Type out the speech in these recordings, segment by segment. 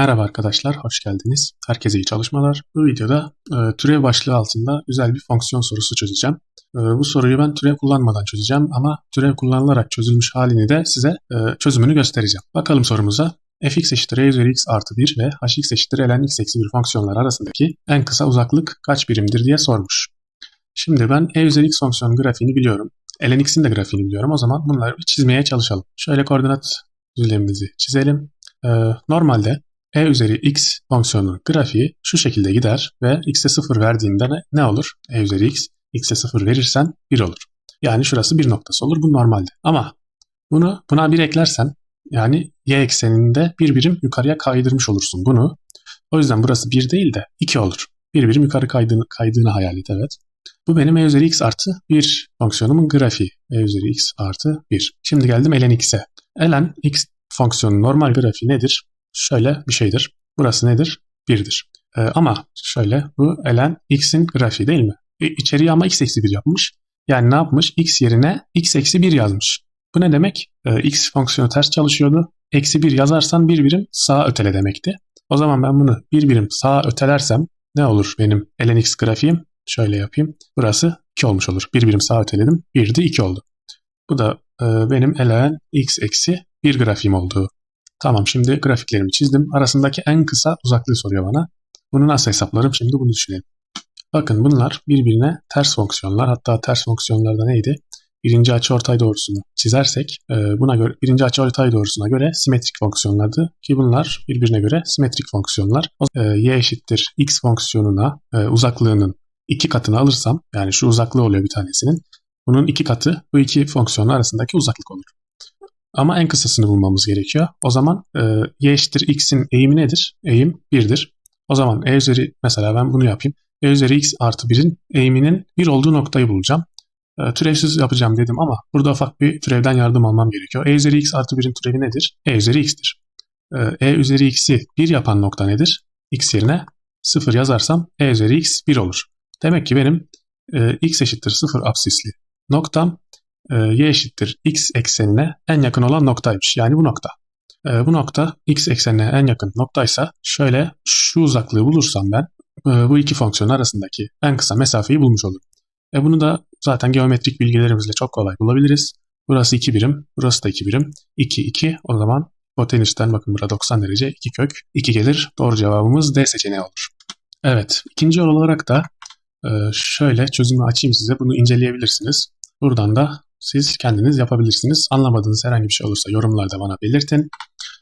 Merhaba arkadaşlar, hoş geldiniz. Herkese iyi çalışmalar. Bu videoda e, türev başlığı altında güzel bir fonksiyon sorusu çözeceğim. E, bu soruyu ben türev kullanmadan çözeceğim ama türev kullanılarak çözülmüş halini de size e, çözümünü göstereceğim. Bakalım sorumuza. fx eşittir e üzeri x artı 1 ve hx eşittir ln x eksi 1 fonksiyonlar arasındaki en kısa uzaklık kaç birimdir diye sormuş. Şimdi ben e üzeri x fonksiyonun grafiğini biliyorum. ln x'in de grafiğini biliyorum. O zaman bunları çizmeye çalışalım. Şöyle koordinat düzlemimizi çizelim. E, normalde e üzeri x fonksiyonunun grafiği şu şekilde gider ve x'e 0 verdiğinde ne, olur? e üzeri x, x'e 0 verirsen 1 olur. Yani şurası bir noktası olur. Bu normalde. Ama bunu buna bir eklersen yani y ekseninde bir birim yukarıya kaydırmış olursun bunu. O yüzden burası 1 değil de 2 olur. Bir birim yukarı kaydığını, kaydığını hayal et evet. Bu benim e üzeri x artı 1 fonksiyonumun grafiği. e üzeri x artı 1. Şimdi geldim ln x'e. ln x fonksiyonun normal grafiği nedir? Şöyle bir şeydir. Burası nedir? 1'dir. Ee, ama şöyle bu ln x'in grafiği değil mi? E, içeriği ama x eksi 1 yapmış. Yani ne yapmış? x yerine x eksi 1 yazmış. Bu ne demek? Ee, x fonksiyonu ters çalışıyordu. Eksi 1 yazarsan bir birim sağa ötele demekti. O zaman ben bunu bir birim sağa ötelersem ne olur benim ln x grafiğim? Şöyle yapayım. Burası 2 olmuş olur. Bir birim sağa öteledim. 1 de 2 oldu. Bu da e, benim ln x eksi 1 grafiğim oldu. Tamam şimdi grafiklerimi çizdim. Arasındaki en kısa uzaklığı soruyor bana. Bunu nasıl hesaplarım şimdi bunu düşünelim. Bakın bunlar birbirine ters fonksiyonlar. Hatta ters fonksiyonlarda neydi? Birinci açıortay doğrusunu çizersek e, buna göre birinci açıortay doğrusuna göre simetrik fonksiyonlardı ki bunlar birbirine göre simetrik fonksiyonlar. E, y eşittir x fonksiyonuna e, uzaklığının iki katını alırsam yani şu uzaklığı oluyor bir tanesinin. Bunun iki katı bu iki fonksiyonun arasındaki uzaklık olur. Ama en kısasını bulmamız gerekiyor. O zaman e, y eşittir x'in eğimi nedir? Eğim 1'dir. O zaman e üzeri mesela ben bunu yapayım. e üzeri x artı 1'in eğiminin 1 olduğu noktayı bulacağım. E, türevsiz yapacağım dedim ama burada ufak bir türevden yardım almam gerekiyor. e üzeri x artı 1'in türevi nedir? e üzeri x'tir. E, e üzeri x'i 1 yapan nokta nedir? x yerine 0 yazarsam e üzeri x 1 olur. Demek ki benim x eşittir 0 absisli noktam y eşittir x eksenine en yakın olan noktaymış. Yani bu nokta. E, bu nokta x eksenine en yakın noktaysa şöyle şu uzaklığı bulursam ben e, bu iki fonksiyon arasındaki en kısa mesafeyi bulmuş olurum. E, bunu da zaten geometrik bilgilerimizle çok kolay bulabiliriz. Burası 2 birim, burası da 2 birim. 2, 2 o zaman hipotenüsten bakın burada 90 derece 2 kök 2 gelir. Doğru cevabımız D seçeneği olur. Evet ikinci olarak da şöyle çözümü açayım size bunu inceleyebilirsiniz. Buradan da siz kendiniz yapabilirsiniz. Anlamadığınız herhangi bir şey olursa yorumlarda bana belirtin.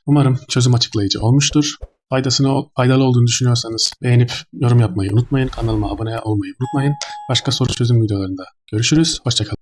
Umarım çözüm açıklayıcı olmuştur. Faydasını, faydalı olduğunu düşünüyorsanız beğenip yorum yapmayı unutmayın. Kanalıma abone olmayı unutmayın. Başka soru çözüm videolarında görüşürüz. Hoşçakalın.